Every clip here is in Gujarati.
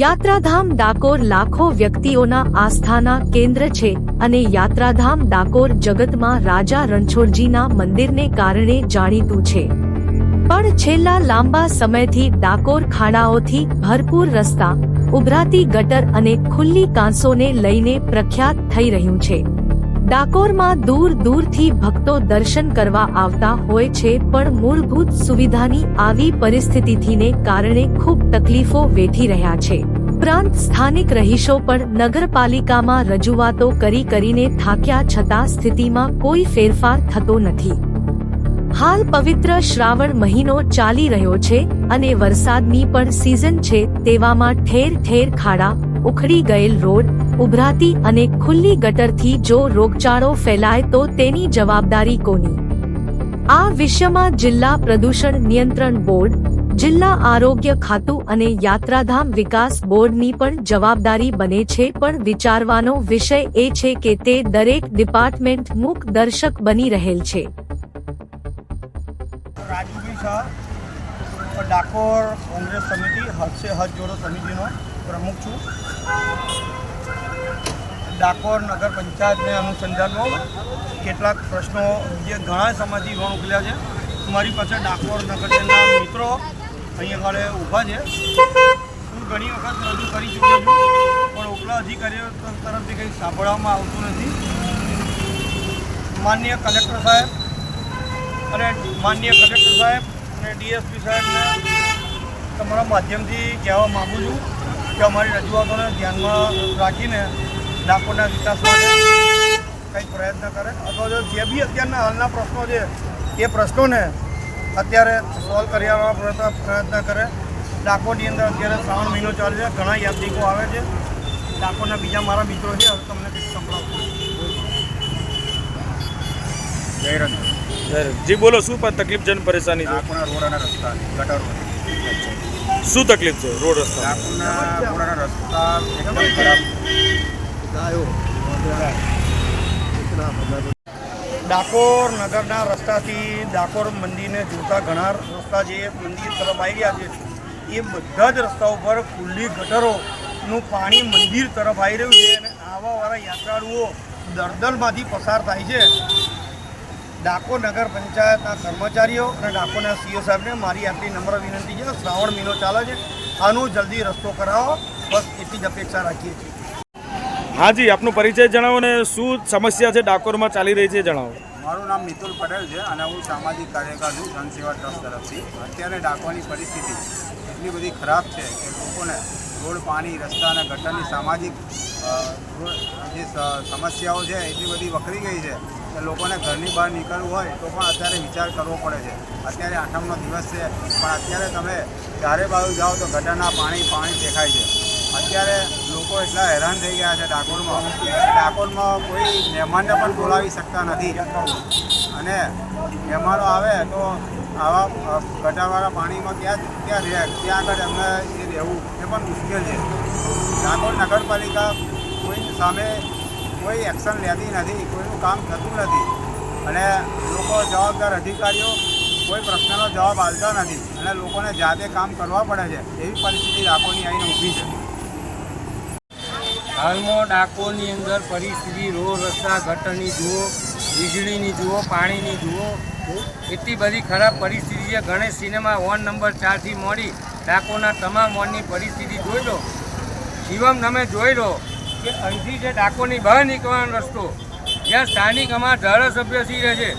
યાત્રાધામ ડાકોર લાખો વ્યક્તિઓના આસ્થાના કેન્દ્ર છે અને યાત્રાધામ ડાકોર જગતમાં રાજા રણછોડજીના મંદિરને કારણે જાણીતું છે. પણ છેલ્લા લાંબા સમયથી ડાકોર ખાડાઓથી ભરપૂર રસ્તા, ઉભરાતી ગટર અને ખુલ્લી કાંસોને લઈને પ્રખ્યાત થઈ રહ્યું છે. ડાકોરમાં દૂર દૂરથી ભક્તો દર્શન કરવા આવતા હોય છે, પણ મૂળભૂત સુવિધાની આવી પરિસ્થિતિથીને કારણે ખૂબ તકલીફો વેઠી રહ્યા છે. ઉપરાંત સ્થાનિક રહીશો પણ નગરપાલિકામાં રજૂઆતો કરી કરીને થાક્યા છતાં સ્થિતિમાં કોઈ ફેરફાર થતો નથી. હાલ પવિત્ર શ્રાવણ મહિનો ચાલી રહ્યો છે અને વરસાદની પણ સિઝન છે, તેવામાં ઠેર ઠેર ખાડા ઉખડી ગયેલ રોડ ઉભરાતી અને ખુલ્લી ગટરથી જો રોગચાળો ફેલાય તો તેની જવાબદારી કોની? આ વિષયમાં જિલ્લા પ્રદૂષણ નિયંત્રણ બોર્ડ, જિલ્લા આરોગ્ય ખાતું અને યાત્રાધામ વિકાસ બોર્ડની પણ જવાબદારી બને છે, પણ વિચારવાનો વિષય એ છે કે તે દરેક ડિપાર્ટમેન્ટ મૂક દર્શક બની રહેલ છે. ડાકોર કોંગ્રેસ સમિતિ હદસે હદ જોડો સમિતિનો પ્રમુખ છું. ડાકોર નગર પંચાયતને અનુસંધાનમાં કેટલાક પ્રશ્નો જે ઘણા સમયથી પણ ઉકેલ્યા છે. મારી પાસે ડાકોર નગરના મિત્રો અહીંયા આગળ ઊભા છે. હું ઘણી વખત રજૂ કરી ચૂક્યો છું, પણ ઉપલા અધિકારીઓ તરફથી કંઈ સાંભળવામાં આવતું નથી. માન્ય કલેક્ટર સાહેબ અને માનનીય કલેક્ટર સાહેબ અને ડીએસપી સાહેબને તમારા માધ્યમથી કહેવા માગું છું. કે અમારી રજૂઆતોને ધ્યાનમાં રાખીને ડાકોરના વિકાસ માટે કંઈક પ્રયત્ન કરે. અથવા જો જે બી અત્યારના હાલના પ્રશ્નો છે એ પ્રશ્નોને અત્યારે સોલ્વ કરવાનો પ્રયત્ન પ્રયત્ન કરે. ડાકોરની અંદર અત્યારે શ્રાવણ મહિનો ચાલે છે ઘણા યાત્રિકો આવે છે. ડાકોરના બીજા મારા મિત્રો છે હવે તમને કંઈક સંભળાવું. જી બોલો શું પણ તકલીફ જન પરેશાની છે? રોડ અને રસ્તા ગટર શું તકલીફ છે રોડ રસ્તા? રસ્તા ડાકોર નગરના રસ્તાથી ડાકોર મંદિરને જોતા ઘણા રસ્તા જે મંદિર તરફ આવી રહ્યા છે, એ બધા જ રસ્તા ઉપર ખુલ્લી ગટરોનું પાણી મંદિર તરફ આવી રહ્યું છે અને આવાવાળા યાત્રાળુઓ દરદલમાંથી પસાર થાય છે. ડાકોર નગર પંચાયતના કર્મચારીઓ અને ડાકોના સીઓ સાહેબને મારી આટલી નમ્ર વિનંતી છે શ્રાવણ મહિનો ચાલે છે આનું જલ્દી રસ્તો કરાવો. બસ એટલી જ અપેક્ષા રાખીએ છીએ. હાજી આપનો પરિચય જણાવો ને શું સમસ્યા છે ડાકોરમાં ચાલી રહી છે જણાવો. મારું નામ મિતુલ પટેલ છે અને હું સામાજિક કાર્યકર છું જનસેવા ટ્રસ્ટ તરફથી. અત્યારે ડાકોરની પરિસ્થિતિ એટલી બધી ખરાબ છે કે લોકોને રોડ પાણી રસ્તા અને ગટરની સામાજિક જે સમસ્યાઓ છે એટલી બધી વકરી ગઈ છે લોકોને ઘરની બહાર નીકળવું હોય તો પણ અત્યારે વિચાર કરવો પડે છે. અત્યારે આઠમનો દિવસ છે, પણ અત્યારે તમે ચારે બાજુ જાઓ તો ગટરના પાણી પાણી દેખાય છે. અત્યારે લોકો એટલા હેરાન થઈ ગયા છે ડાકોરમાં. ડાકોરમાં કોઈ મહેમાનને પણ બોલાવી શકતા નથી. અને મહેમાનો આવે તો આવા ગટાવાળા પાણીમાં ક્યાં ક્યાં રહે, ત્યાં આગળ એમને એ રહેવું એ પણ મુશ્કેલ છે. ડાકોર નગરપાલિકા કોઈ સામે કોઈ એક્શન લેતી નથી, કોઈનું કામ થતું નથી. અને લોકો જવાબદાર અધિકારીઓ કોઈ પ્રશ્નનો જવાબ આપતા નથી. અને લોકોને જાતે કામ કરવા પડે છે. એવી પરિસ્થિતિ ડાકોરની આવીને ઊભી છે. હાલમાં ડાકોરની અંદર પરિસ્થિતિ, રોડ રસ્તા, ગટરની જુઓ, વીજળીની જુઓ, પાણીની જુઓ, એટલી બધી ખરાબ પરિસ્થિતિ છે. ગણેશ સિનેમા વોર્ડ નંબર ચારથી મોડી ડાકોરના તમામ વોર્ડની પરિસ્થિતિ જોઈ લો. શિવમ તમે જોઈ લો. કે અહીંથી જે ડાકોરની બહાર નીકળવાનો રસ્તો જ્યાં સ્થાનિક અમારા ધારાસભ્યશ્રી રહે છે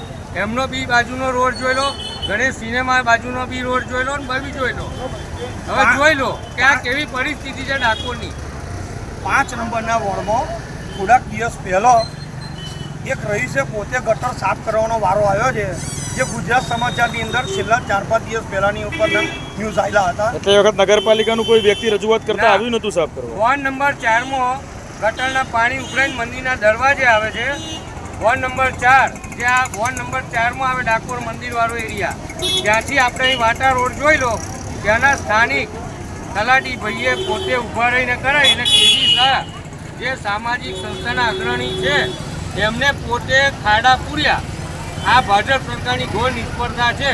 એમનો બી બાજુનો રોડ જોઈ લો ગણેશ સિનેમા બાજુનો બી રોડ જોઈ લો ને બી જોઈ લો. હવે જોઈ લો કે આ કેવી પરિસ્થિતિ છે ડાકોરની. પાંચ નંબરના વોર્ડમાં થોડાક દિવસ પહેલો એક રહીશે પોતે ગટર સાફ કરવાનો વારો આવ્યો છે જે ગુજરાત સમાચારની અંદર છેલ્લા ચાર પાંચ દિવસ પહેલાની ઉપર ન્યૂઝ આવેલા હતા. એટલે વખત નગરપાલિકાનું કોઈ વ્યક્તિ રજૂઆત કરતા આવ્યું નહોતું સાફ કરવા. વોર્ડ નંબર ચારમાં ગટરના પાણી ઉભરાઈને મંદિરના દરવાજે આવે છે. વોર્ડ નંબર ચાર, જે આ વોર્ડ નંબર ચારમાં આવે ડાકોર મંદિરવાળો એરિયા. ત્યાંથી આપણે અહીં વાટા રોડ જોઈ લો, ત્યાંના સ્થાનિક તલાટી ભાઈએ પોતે ઊભા રહીને કરાવી અને કેજી શાહ જે સામાજિક સંસ્થાના અગ્રણી છે એમને પોતે ખાડા પૂર્યા. આ ભાજપ સરકારની ઘોર નિષ્ફળતા છે.